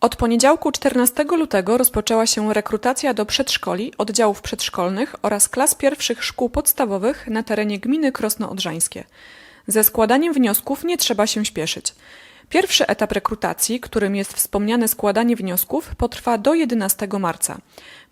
Od poniedziałku 14 lutego rozpoczęła się rekrutacja do przedszkoli, oddziałów przedszkolnych oraz klas pierwszych szkół podstawowych na terenie gminy Krosno Odrzańskie. Ze składaniem wniosków nie trzeba się śpieszyć. Pierwszy etap rekrutacji, którym jest wspomniane składanie wniosków, potrwa do 11 marca.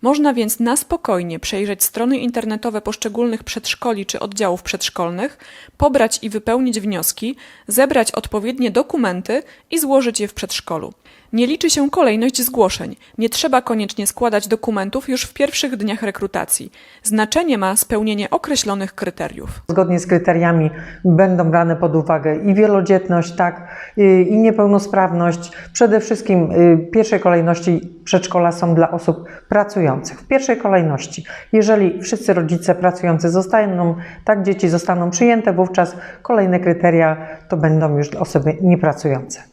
Można więc na spokojnie przejrzeć strony internetowe poszczególnych przedszkoli czy oddziałów przedszkolnych, pobrać i wypełnić wnioski, zebrać odpowiednie dokumenty i złożyć je w przedszkolu. Nie liczy się kolejność zgłoszeń. Nie trzeba koniecznie składać dokumentów już w pierwszych dniach rekrutacji. Znaczenie ma spełnienie określonych kryteriów. Zgodnie z kryteriami będą brane pod uwagę i wielodzietność, tak, y, i niepełnosprawność. Przede wszystkim y, w pierwszej kolejności przedszkola są dla osób pracujących. W pierwszej kolejności, jeżeli wszyscy rodzice pracujący zostaną, tak dzieci zostaną przyjęte, wówczas kolejne kryteria to będą już osoby niepracujące.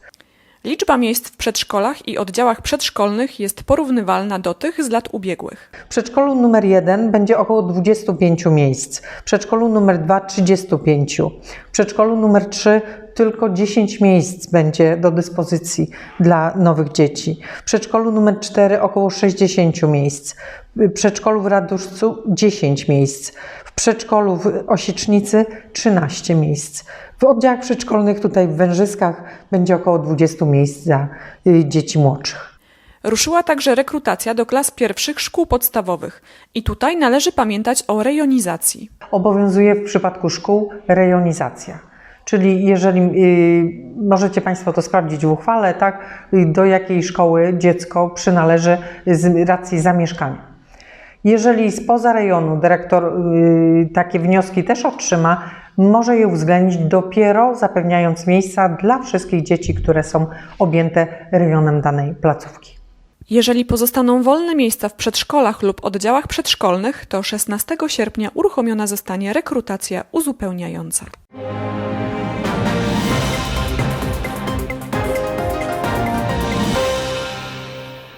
Liczba miejsc w przedszkolach i oddziałach przedszkolnych jest porównywalna do tych z lat ubiegłych. W przedszkolu numer 1 będzie około 25 miejsc, w przedszkolu numer 2 35, w przedszkolu numer 3 tylko 10 miejsc będzie do dyspozycji dla nowych dzieci, w przedszkolu numer 4 około 60 miejsc, w przedszkolu w Raduszcu 10 miejsc, w przedszkolu w Osiecznicy 13 miejsc. W oddziałach przedszkolnych tutaj w Wężyskach będzie około 20 miejsc dla y, dzieci młodszych. Ruszyła także rekrutacja do klas pierwszych szkół podstawowych. I tutaj należy pamiętać o rejonizacji. Obowiązuje w przypadku szkół rejonizacja. Czyli jeżeli y, możecie Państwo to sprawdzić w uchwale, tak, y, do jakiej szkoły dziecko przynależy z racji zamieszkania. Jeżeli spoza rejonu dyrektor y, takie wnioski też otrzyma, może je uwzględnić dopiero zapewniając miejsca dla wszystkich dzieci, które są objęte rejonem danej placówki. Jeżeli pozostaną wolne miejsca w przedszkolach lub oddziałach przedszkolnych, to 16 sierpnia uruchomiona zostanie rekrutacja uzupełniająca.